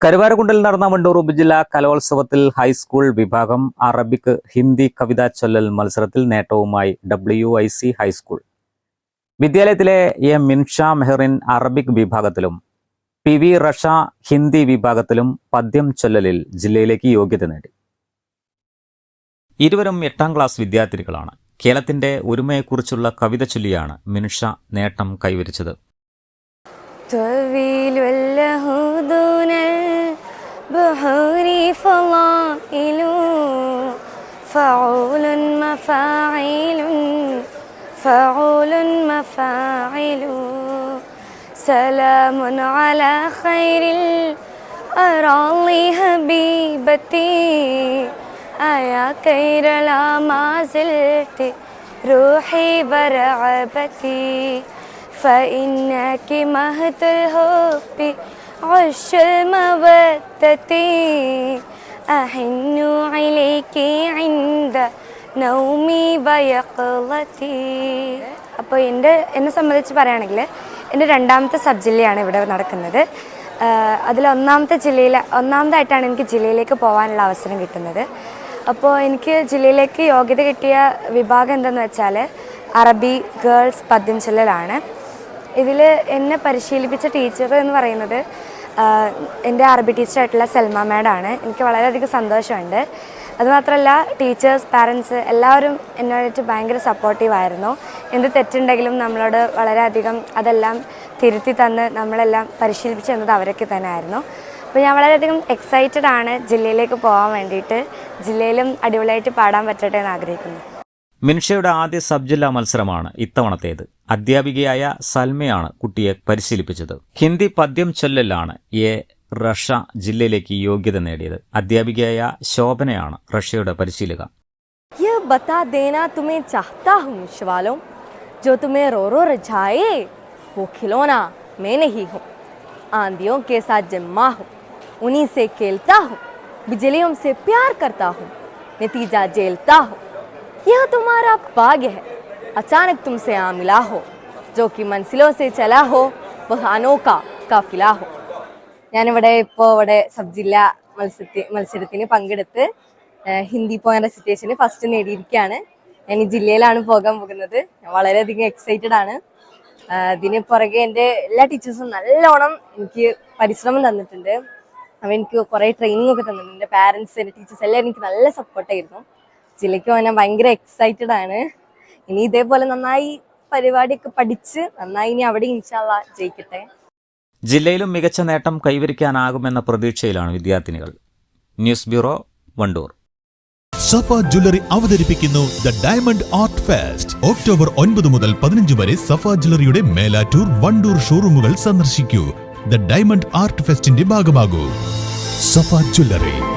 കരുവാരകുണ്ടിൽ നടന്ന വണ്ടൂർ ഉപജില്ലാ കലോത്സവത്തിൽ ഹൈസ്കൂൾ വിഭാഗം അറബിക് ഹിന്ദി കവിതാ ചൊല്ലൽ മത്സരത്തിൽ നേട്ടവുമായി ഡബ്ല്യു ഐ സി ഹൈസ്കൂൾ വിദ്യാലയത്തിലെ എ മിൻഷ മെഹറിൻ അറബിക് വിഭാഗത്തിലും പി വി റഷ ഹിന്ദി വിഭാഗത്തിലും പദ്യം ചൊല്ലലിൽ ജില്ലയിലേക്ക് യോഗ്യത നേടി ഇരുവരും എട്ടാം ക്ലാസ് വിദ്യാർത്ഥികളാണ് കേരളത്തിന്റെ ഒരുമയെക്കുറിച്ചുള്ള കവിത ചൊല്ലിയാണ് മിൻഷ നേട്ടം കൈവരിച്ചത് طويل وله دون البحور فضائل فعول مفاعل فعول مفاعل. سلام على خير الأراضي حبيبتي. أيا كير لا ما زلت روحي ورعبتي فإنك مهد الحب عش المودة أحن عليك عند നൗമി വയക്കുളത്തി അപ്പോൾ എൻ്റെ എന്നെ സംബന്ധിച്ച് പറയുകയാണെങ്കിൽ എൻ്റെ രണ്ടാമത്തെ സബ് ജില്ലയാണ് ഇവിടെ നടക്കുന്നത് ആഹ് അതിൽ ഒന്നാമത്തെ ജില്ലയിൽ ഒന്നാമതായിട്ടാണ് എനിക്ക് ജില്ലയിലേക്ക് പോകാനുള്ള അവസരം കിട്ടുന്നത് അപ്പോൾ എനിക്ക് ജില്ലയിലേക്ക് യോഗ്യത കിട്ടിയ വിഭാഗം എന്തെന്ന് വെച്ചാൽ അറബി ഗേൾസ് പദ്യം ചൊല്ലലാണ് ഇതിൽ എന്നെ പരിശീലിപ്പിച്ച ടീച്ചർ എന്ന് പറയുന്നത് എന്റെ എന്റെ അറബി ടീച്ചറായിട്ടുള്ള സൽമ മാഡാണ്. എനിക്ക് വളരെയധികം സന്തോഷമുണ്ട്. അതുമാത്രമല്ല ടീച്ചേഴ്സ് പാരൻസ് എല്ലാവരും എന്നോട് ഭയങ്കര സപ്പോർട്ടീവായിരുന്നു എന്ത് തെറ്റുണ്ടെങ്കിലും നമ്മളോട് വളരെയധികം അതെല്ലാം തിരുത്തി തന്ന് നമ്മളെല്ലാം പരിശീലിപ്പിച്ചു തന്നത് അവരൊക്കെ തന്നെയായിരുന്നു. അപ്പോൾ ഞാൻ വളരെയധികം എക്സൈറ്റഡ് ആണ് ജില്ലയിലേക്ക് പോകാൻ വേണ്ടിയിട്ട്. ജില്ലയിലും അടിപൊളിയായിട്ട് പാടാൻ പറ്റട്ടെ എന്ന് ആഗ്രഹിക്കുന്നു. മിൻഷയുടെ ആദ്യ സബ് ജില്ലാ മത്സരമാണ് ഇത്തവണത്തേത് അധ്യാപികയായ സൽമയാണ് കുട്ടിയെ പരിശീലിപ്പിച്ചത് ഹിന്ദി പദ്യം ചൊല്ലലാണ് എ റഷ ജില്ലയിലേക്ക് യോഗ്യത നേടിയത് അധ്യാപികയായ ശോഭനയാണ് റഷ്യയുടെ പരിശീലക यह बता देना तुम्हें चाहता हूँ शिवालों जो तुम्हें रो रो रझाए वो खिलौना मैं नहीं हूँ आंधियों के साथ जन्मा हूँ उन्हीं से खेलता हूँ बिजलियों से प्यार करता हूँ नतीजा झेलता हूँ यह तुम्हारा भाग्य है अचानक तुमसे आ मिला हो जो कि मंजिलों से चला हो वह अनोखा काफिला हो ഞാനിവിടെ ഇപ്പോൾ ഇവിടെ സബ് ജില്ലാ മത്സരത്തി മത്സരത്തിന് പങ്കെടുത്ത് ഏഹ് ഹിന്ദി പോയിന്റ് റെസിറ്റേഷന് ഫസ്റ്റ് നേടിയിരിക്കുകയാണ് ഞാൻ ഈ ജില്ലയിലാണ് പോകാൻ പോകുന്നത് ഞാൻ വളരെയധികം എക്സൈറ്റഡ് ആണ് ആഹ് ഇതിന് പുറകെ എൻ്റെ എല്ലാ ടീച്ചേഴ്സും നല്ലോണം എനിക്ക് പരിശ്രമം തന്നിട്ടുണ്ട് അവ എനിക്ക് കുറേ ട്രെയിനിങ് ഒക്കെ തന്നിട്ടുണ്ട് എൻ്റെ പാരൻസ് എൻ്റെ ടീച്ചേഴ്സ് എല്ലാവരും എനിക്ക് നല്ല സപ്പോർട്ടായിരുന്നു ജില്ലയ്ക്ക് പോകാൻ ഭയങ്കര എക്സൈറ്റഡ് ആണ്. ഇനി ഇതേപോലെ നന്നായി പരിപാടിയൊക്കെ പഠിച്ച് നന്നായി ഇനി അവിടെ ഇൻഷാല്ല ജയിക്കട്ടെ. ജില്ലയിലും മികച്ച നേട്ടം കൈവരിക്കാനാകുമെന്ന പ്രതീക്ഷയിലാണ് വിദ്യാർത്ഥിനികൾ. News bureau Wandoor. Safa jewellery അവതരിപ്പിക്കുന്നു the diamond art fest. October ഒൻപത് മുതൽ പതിനഞ്ച് വരെ സഫ ജ്വല്ലറിയുടെ മേലാറ്റൂർ വണ്ടൂർ ഷോറൂമുകൾ സന്ദർശിക്കൂ. ദ ഡയമണ്ട് ആർട്ട് ഫെസ്റ്റിന്റെ ഭാഗമാകൂ. സഫ ജ്വല്ലറി.